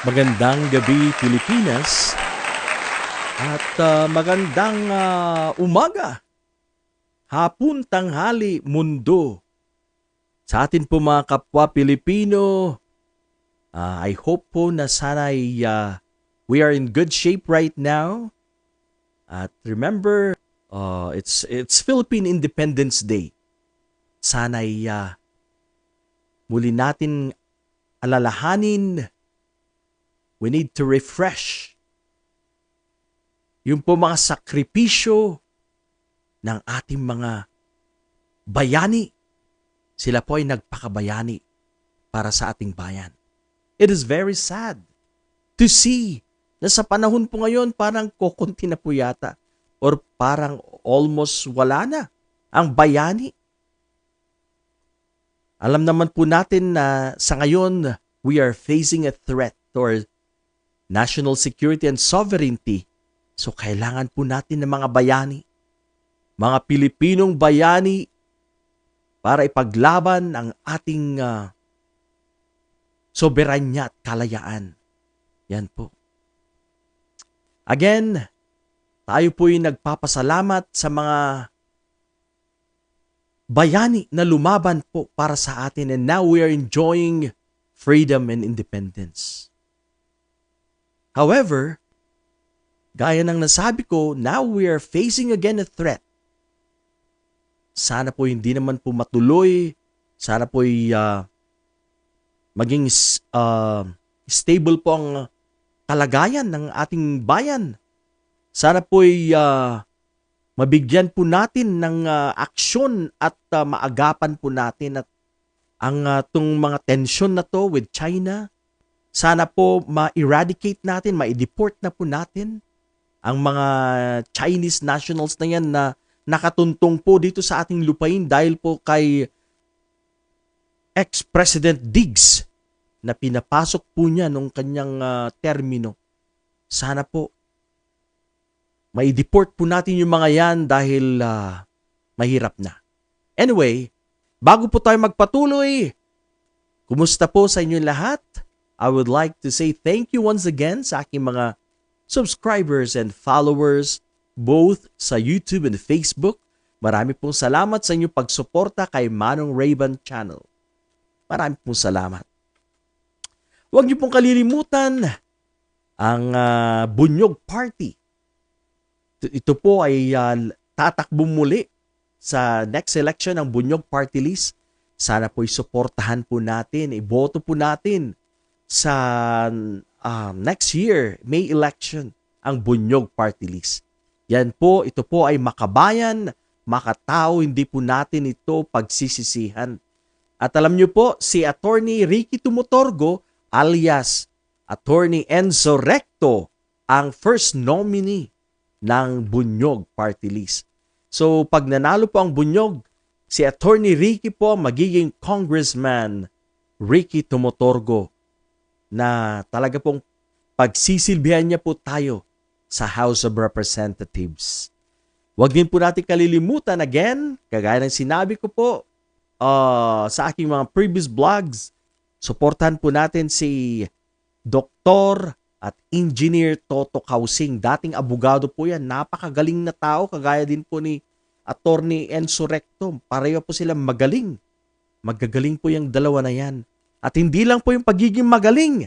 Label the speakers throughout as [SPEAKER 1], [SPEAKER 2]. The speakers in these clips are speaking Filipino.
[SPEAKER 1] Magandang gabi Pilipinas at ah, magandang ah, umaga, hapon, tanghali, mundo. Sa atin po mga kapwa Pilipino, ah, I hope po na sana ay ah, we are in good shape right now. At remember, ah, it's it's Philippine Independence Day. Sana ay ah, muli natin alalahanin We need to refresh yung po mga sakripisyo ng ating mga bayani. Sila po ay nagpakabayani para sa ating bayan. It is very sad to see na sa panahon po ngayon parang kokonti na po yata or parang almost wala na ang bayani. Alam naman po natin na sa ngayon we are facing a threat our national security and sovereignty. So kailangan po natin ng mga bayani, mga Pilipinong bayani para ipaglaban ang ating uh, soberanya at kalayaan. Yan po. Again, tayo po'y nagpapasalamat sa mga bayani na lumaban po para sa atin and now we are enjoying freedom and independence. However, gaya ng nasabi ko, now we are facing again a threat. Sana po hindi naman po matuloy. Sana po uh, maging uh, stable po ang kalagayan ng ating bayan. Sana po uh, mabigyan po natin ng uh, aksyon at uh, maagapan po natin at ang uh, tung mga tensyon na to with China, sana po ma-eradicate natin, ma-deport na po natin ang mga Chinese nationals na yan na nakatuntong po dito sa ating lupain dahil po kay ex-President Diggs na pinapasok po niya nung kanyang uh, termino. Sana po ma-deport po natin yung mga yan dahil uh, mahirap na. Anyway, bago po tayo magpatuloy, kumusta po sa inyong lahat? I would like to say thank you once again sa aking mga subscribers and followers both sa YouTube and Facebook. Marami pong salamat sa inyong pagsuporta kay Manong Raven Channel. Marami pong salamat. Huwag niyo pong kalilimutan ang uh, Bunyog Party. Ito po ay uh, tatakbo muli sa next election ng Bunyog Party List. Sana po isuportahan po natin, iboto po natin sa um, next year, May election, ang Bunyog Party List. Yan po, ito po ay makabayan, makatao, hindi po natin ito pagsisisihan. At alam niyo po, si Attorney Ricky Tumutorgo alias Attorney Enzo Recto ang first nominee ng Bunyog Party List. So pag nanalo po ang Bunyog, si Attorney Ricky po magiging Congressman Ricky Tumutorgo na talaga pong pagsisilbihan niya po tayo sa House of Representatives. Huwag din po natin kalilimutan again, kagaya ng sinabi ko po uh, sa aking mga previous vlogs, suportahan po natin si Doktor at Engineer Toto Kausing. Dating abogado po yan. Napakagaling na tao, kagaya din po ni Attorney Enzo Recto. Pareho po sila magaling. Magagaling po yung dalawa na yan. At hindi lang po yung pagiging magaling,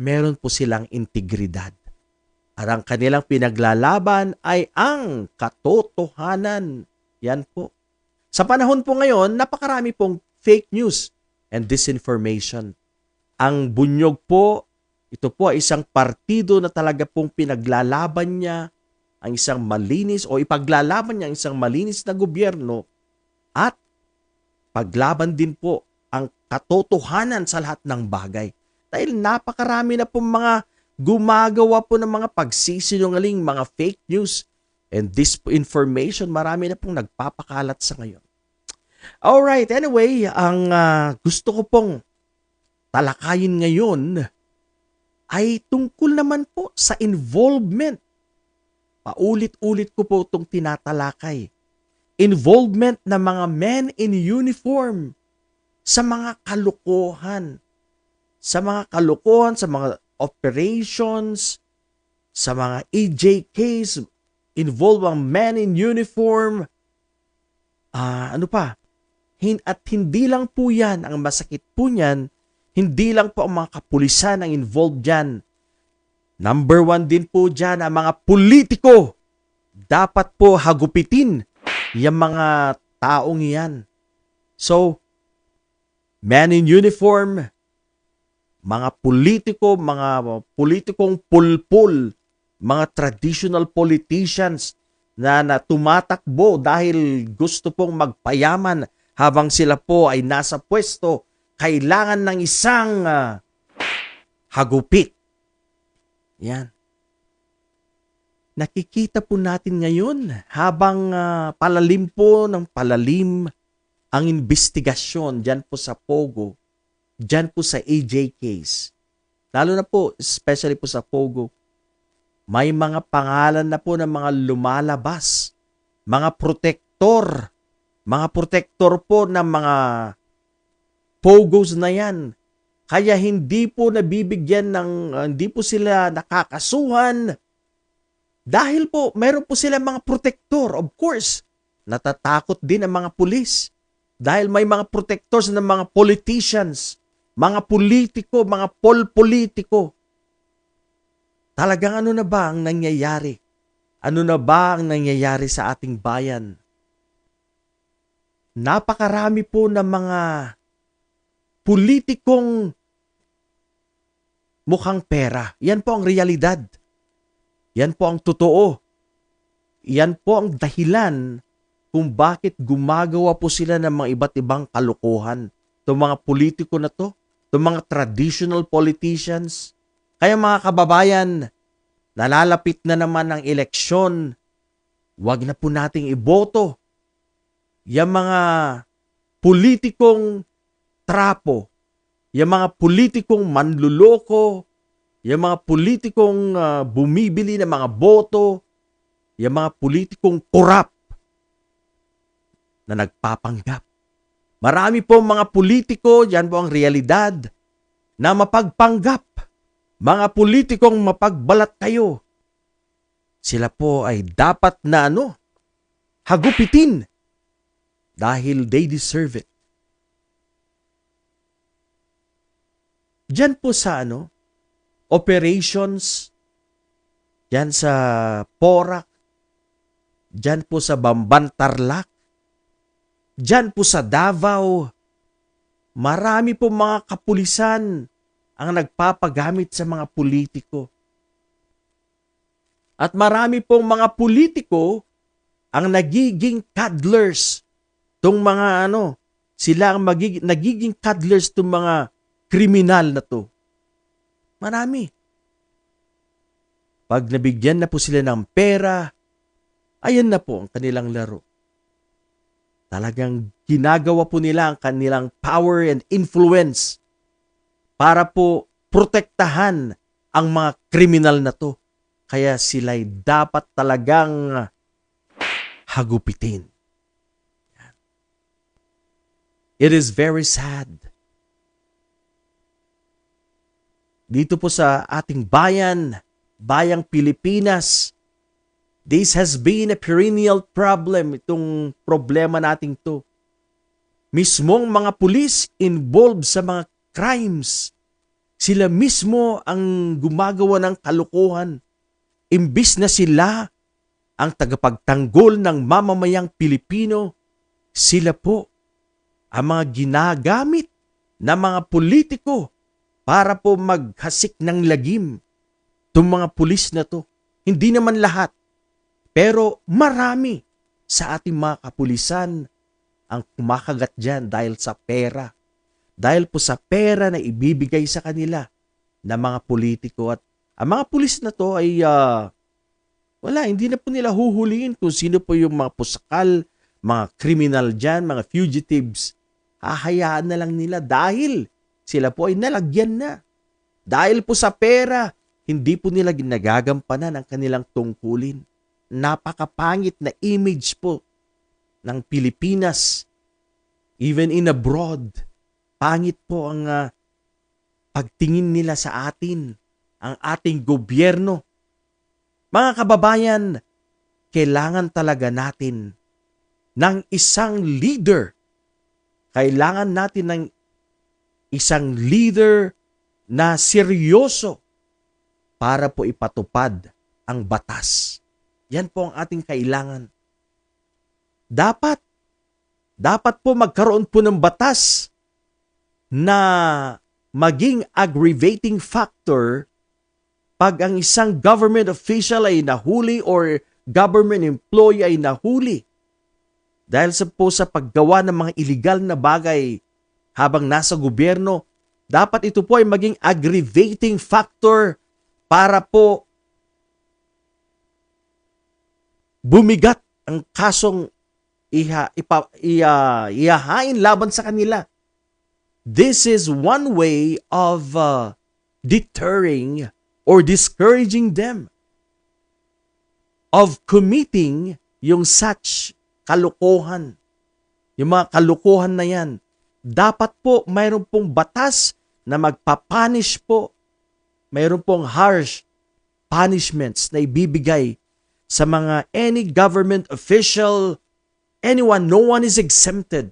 [SPEAKER 1] meron po silang integridad. At ang kanilang pinaglalaban ay ang katotohanan. Yan po. Sa panahon po ngayon, napakarami pong fake news and disinformation. Ang bunyog po, ito po ay isang partido na talaga pong pinaglalaban niya ang isang malinis o ipaglalaban niya ang isang malinis na gobyerno at paglaban din po ang katotohanan sa lahat ng bagay. Dahil napakarami na po mga gumagawa po ng mga pagsisinungaling, mga fake news, and this information, marami na pong nagpapakalat sa ngayon. Alright, anyway, ang uh, gusto ko pong talakayin ngayon ay tungkol naman po sa involvement. Paulit-ulit ko po itong tinatalakay. Involvement ng mga men in uniform sa mga kalukuhan. Sa mga kalukuhan, sa mga operations, sa mga AJKs, involved ang men in uniform, ah ano pa, Hin- at hindi lang po yan, ang masakit po niyan, hindi lang po ang mga kapulisan ang involved dyan. Number one din po dyan ang mga politiko. Dapat po hagupitin yung mga taong yan. So, men in uniform, mga politiko, mga politikong pulpul, mga traditional politicians na, na tumatakbo dahil gusto pong magpayaman habang sila po ay nasa pwesto, kailangan ng isang ah, hagupit. Yan. Nakikita po natin ngayon habang ah, palalim po ng palalim ang investigasyon dyan po sa Pogo, dyan po sa AJ case. Lalo na po, especially po sa Pogo, may mga pangalan na po ng mga lumalabas, mga protektor, mga protektor po ng mga Pogos na yan. Kaya hindi po nabibigyan ng, uh, hindi po sila nakakasuhan. Dahil po, meron po sila mga protektor. Of course, natatakot din ang mga pulis. Dahil may mga protectors ng mga politicians, mga politiko, mga pol-politiko. Talagang ano na ba ang nangyayari? Ano na ba ang nangyayari sa ating bayan? Napakarami po ng mga politikong mukhang pera. Yan po ang realidad. Yan po ang totoo. Yan po ang dahilan kung bakit gumagawa po sila ng mga iba't ibang kalokohan. Itong mga politiko na to, itong mga traditional politicians. Kaya mga kababayan, nalalapit na naman ang eleksyon. Huwag na po nating iboto. Yung mga politikong trapo, yung mga politikong manluloko, yung mga politikong ah, bumibili ng mga boto, yung mga politikong korap na nagpapanggap. Marami po mga politiko, yan po ang realidad, na mapagpanggap. Mga politikong mapagbalat kayo. Sila po ay dapat na ano, hagupitin dahil they deserve it. Diyan po sa ano, operations, diyan sa Porac, diyan po sa Bamban Tarlac, diyan po sa Davao, marami po mga kapulisan ang nagpapagamit sa mga politiko. At marami pong mga politiko ang nagiging cuddlers. Tong mga ano, sila ang magiging, nagiging cuddlers tong mga kriminal na to. Marami. Pag nabigyan na po sila ng pera, ayan na po ang kanilang laro. Talagang ginagawa po nila ang kanilang power and influence para po protektahan ang mga kriminal na to. Kaya sila'y dapat talagang hagupitin. It is very sad dito po sa ating bayan, bayang Pilipinas. This has been a perennial problem, itong problema nating to. Mismong mga pulis involved sa mga crimes. Sila mismo ang gumagawa ng kalukuhan. Imbis na sila ang tagapagtanggol ng mamamayang Pilipino, sila po ang mga ginagamit ng mga politiko para po maghasik ng lagim itong mga pulis na to. Hindi naman lahat, pero marami sa ating mga kapulisan ang kumakagat dyan dahil sa pera. Dahil po sa pera na ibibigay sa kanila ng mga politiko at ang mga pulis na to ay uh, wala, hindi na po nila huhulihin kung sino po yung mga pusakal, mga criminal dyan, mga fugitives. Hahayaan na lang nila dahil sila po ay nalagyan na. Dahil po sa pera, hindi po nila ginagagampanan ang kanilang tungkulin. Napakapangit na image po ng Pilipinas, even in abroad. Pangit po ang uh, pagtingin nila sa atin. ang ating gobyerno. Mga kababayan, kailangan talaga natin ng isang leader. Kailangan natin ng isang leader na seryoso para po ipatupad ang batas. Yan po ang ating kailangan. Dapat, dapat po magkaroon po ng batas na maging aggravating factor pag ang isang government official ay nahuli or government employee ay nahuli dahil sa po sa paggawa ng mga illegal na bagay habang nasa gobyerno, dapat ito po ay maging aggravating factor para po bumigat ang kasong iha, ipa, iha, ihahain laban sa kanila. This is one way of uh, deterring or discouraging them of committing yung such kalukuhan. Yung mga kalukuhan na yan. Dapat po mayroon pong batas na magpapanish po. Mayroon pong harsh punishments na ibibigay sa mga any government official, anyone, no one is exempted.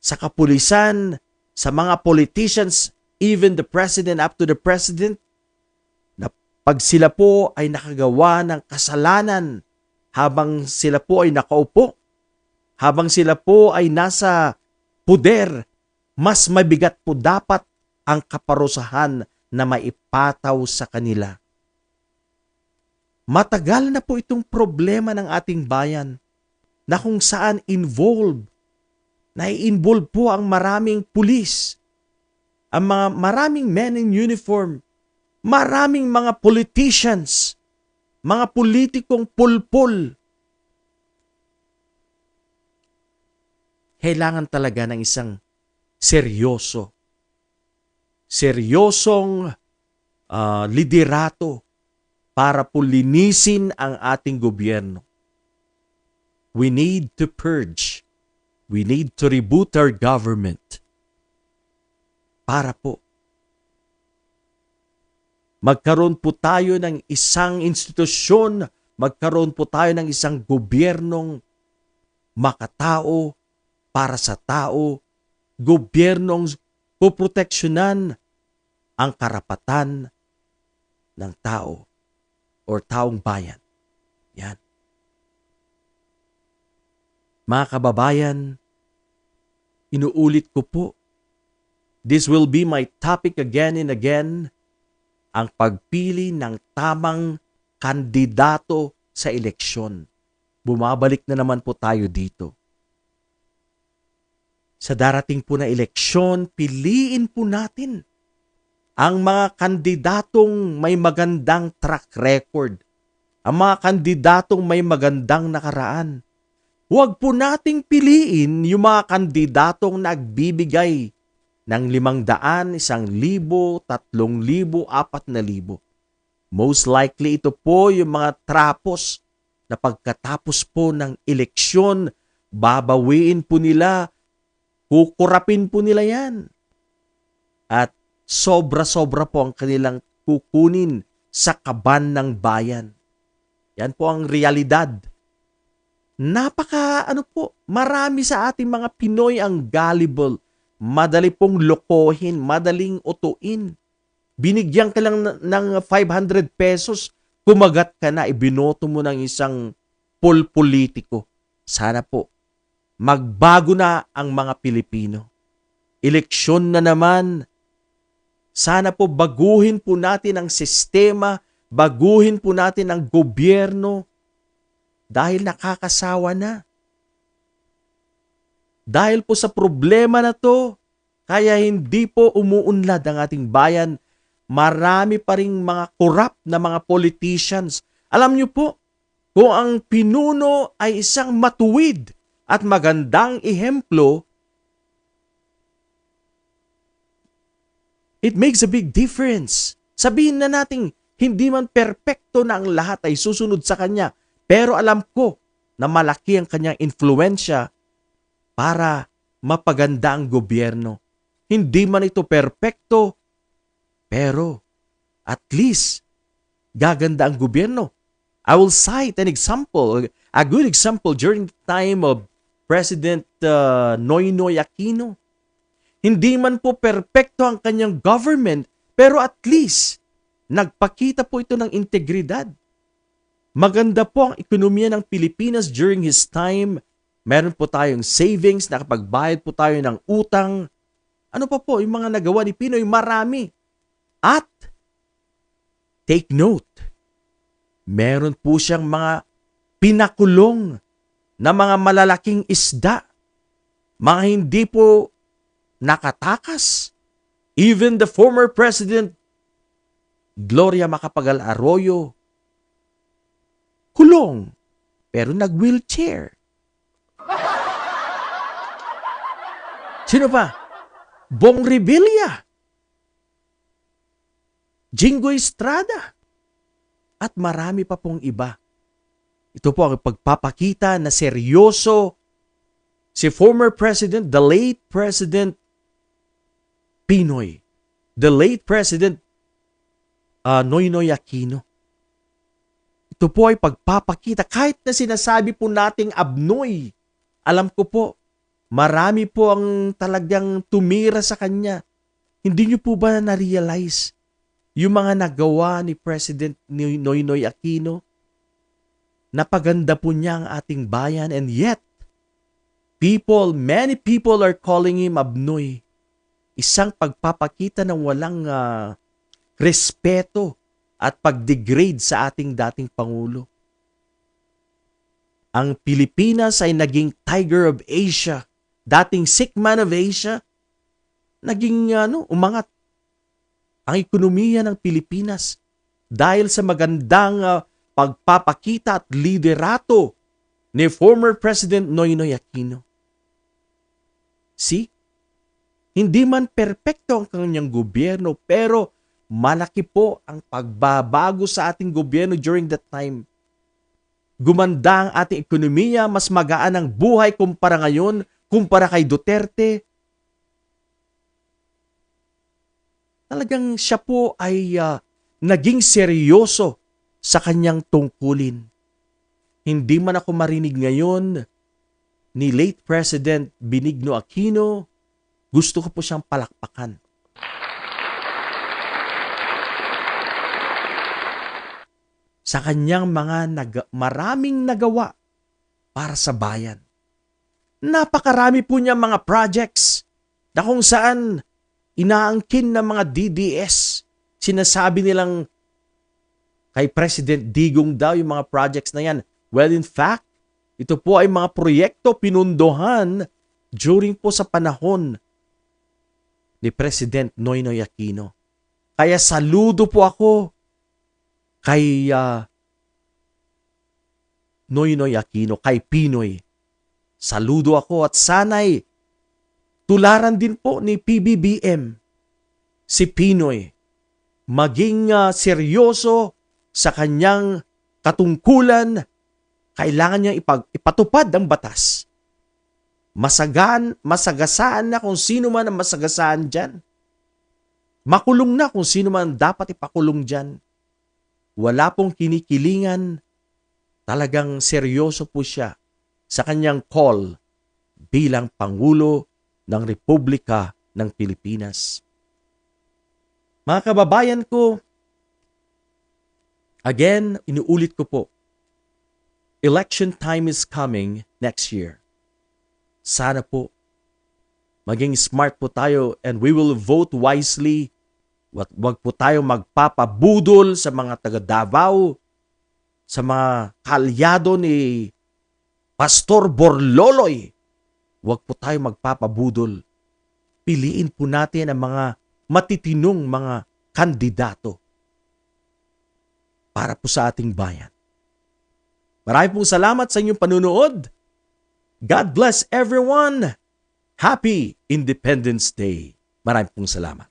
[SPEAKER 1] Sa kapulisan, sa mga politicians, even the president up to the president, na pag sila po ay nakagawa ng kasalanan habang sila po ay nakaupo, habang sila po ay nasa puder, mas mabigat po dapat ang kaparusahan na maipataw sa kanila. Matagal na po itong problema ng ating bayan na kung saan involved, na-involve po ang maraming pulis, ang mga maraming men in uniform, maraming mga politicians, mga politikong pulpul. Kailangan talaga ng isang seryoso, seryosong uh, liderato para po linisin ang ating gobyerno. We need to purge. We need to reboot our government. Para po magkaroon po tayo ng isang institusyon, magkaroon po tayo ng isang gobyernong makatao para sa tao, gobyernong poproteksyonan ang karapatan ng tao or taong bayan. Yan. Mga kababayan, inuulit ko po, this will be my topic again and again ang pagpili ng tamang kandidato sa eleksyon. Bumabalik na naman po tayo dito. Sa darating po na eleksyon, piliin po natin ang mga kandidatong may magandang track record, ang mga kandidatong may magandang nakaraan. Huwag po nating piliin yung mga kandidatong nagbibigay ng limang daan, isang libo, tatlong libo, apat na libo. Most likely ito po yung mga trapos na pagkatapos po ng eleksyon, babawiin po nila, kukurapin po nila yan. At sobra-sobra po ang kanilang kukunin sa kaban ng bayan. Yan po ang realidad. Napaka ano po, marami sa ating mga Pinoy ang gullible madali pong lokohin, madaling utuin. Binigyan ka lang ng 500 pesos, kumagat ka na, ibinoto mo ng isang polpolitiko. Sana po, magbago na ang mga Pilipino. Eleksyon na naman. Sana po baguhin po natin ang sistema, baguhin po natin ang gobyerno dahil nakakasawa na. Dahil po sa problema na to, kaya hindi po umuunlad ang ating bayan. Marami pa ring mga corrupt na mga politicians. Alam niyo po, kung ang pinuno ay isang matuwid at magandang ihemplo, it makes a big difference. Sabihin na natin, hindi man perpekto na ang lahat ay susunod sa kanya, pero alam ko na malaki ang kanyang influensya para mapaganda ang gobyerno. Hindi man ito perpekto, pero at least gaganda ang gobyerno. I will cite an example, a good example during the time of President uh, Noynoy Aquino. Hindi man po perpekto ang kanyang government, pero at least nagpakita po ito ng integridad. Maganda po ang ekonomiya ng Pilipinas during his time. Meron po tayong savings, nakapagbayad po tayo ng utang. Ano pa po, yung mga nagawa ni Pinoy, marami. At, take note, meron po siyang mga pinakulong na mga malalaking isda. Mga hindi po nakatakas. Even the former President Gloria Macapagal Arroyo, kulong, pero nag-wheelchair. Sino pa? Bong Revilla. Jingo Estrada. At marami pa pong iba. Ito po ang pagpapakita na seryoso si former President, the late President Pinoy, the late President uh, Noynoy Aquino. Ito po ay pagpapakita kahit na sinasabi po nating abnoy. Alam ko po, marami po ang talagang tumira sa kanya. Hindi niyo po ba na-realize yung mga nagawa ni President Noynoy Aquino? Napaganda po niya ang ating bayan and yet, people, many people are calling him abnoy. Isang pagpapakita ng walang uh, respeto at pag-degrade sa ating dating Pangulo. Ang Pilipinas ay naging Tiger of Asia, dating sick man of Asia, naging ano, umangat ang ekonomiya ng Pilipinas dahil sa magandang uh, pagpapakita at liderato ni former President Noynoy Aquino. See? Hindi man perpekto ang kanyang gobyerno pero malaki po ang pagbabago sa ating gobyerno during that time. Gumanda ang ating ekonomiya, mas magaan ang buhay kumpara ngayon, kumpara kay Duterte. Talagang siya po ay uh, naging seryoso sa kanyang tungkulin. Hindi man ako marinig ngayon ni late President Benigno Aquino gusto ko po siyang palakpakan. Sa kanyang mga nag- maraming nagawa para sa bayan. Napakarami po niya mga projects na kung saan inaangkin ng mga DDS. Sinasabi nilang kay President Digong daw yung mga projects na yan. Well, in fact, ito po ay mga proyekto pinundohan during po sa panahon ni President Noynoy Aquino. Kaya saludo po ako kay uh, Noynoy Aquino, kay Pinoy. Saludo ako at sanay tularan din po ni PBBM si Pinoy maging uh, seryoso sa kanyang katungkulan, kailangan niya ipag, ipatupad ang batas masagaan, masagasaan na kung sino man ang masagasaan dyan. Makulong na kung sino man dapat ipakulong dyan. Wala pong kinikilingan. Talagang seryoso po siya sa kanyang call bilang Pangulo ng Republika ng Pilipinas. Mga kababayan ko, again, inuulit ko po, election time is coming next year. Sana po maging smart po tayo and we will vote wisely. Wag, wag po tayo magpapabudol sa mga taga Davao, sa mga kalyado ni Pastor Borloloy. Wag po tayo magpapabudol. Piliin po natin ang mga matitinong mga kandidato para po sa ating bayan. Maraming pong salamat sa inyong panunood. God bless everyone. Happy Independence Day. Maraming pong salamat.